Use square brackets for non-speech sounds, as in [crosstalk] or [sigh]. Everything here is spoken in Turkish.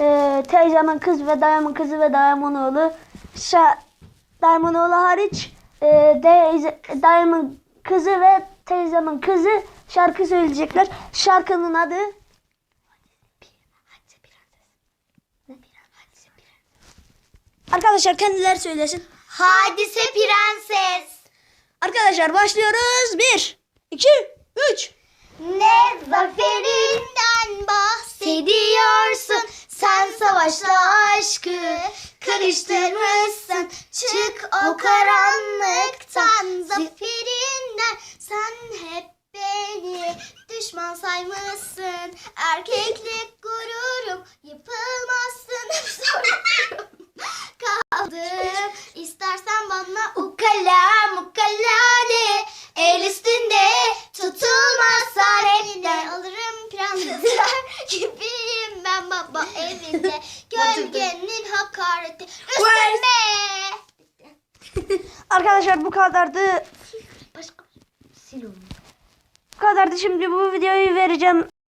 e, teyzemin kız ve dayımın kızı ve dayımın oğlu. Şa dayımın oğlu hariç e, teyze, dayımın kızı ve teyzemin kızı şarkı söyleyecekler. Şarkının adı Arkadaşlar kendileri söylesin. Hadise Prenses. Arkadaşlar başlıyoruz. 1 2 3 Ne zaferinden bahsediyorsun Sen savaşla aşkı karıştırmışsın Çık o karanlıktan zaferinden. Sen hep beni düşman saymışsın. Erkeklik gururum yıpılmazsın Soruyorum kaldım. İstersen bana ukala mukala de. El üstünde tutulmazsan elinden alırım prensesler gibiyim ben baba evinde [laughs] Gölgenin hakareti üstüme [laughs] Arkadaşlar bu kadardı. Başka sil onu. Bu kadardı. Şimdi bu videoyu vereceğim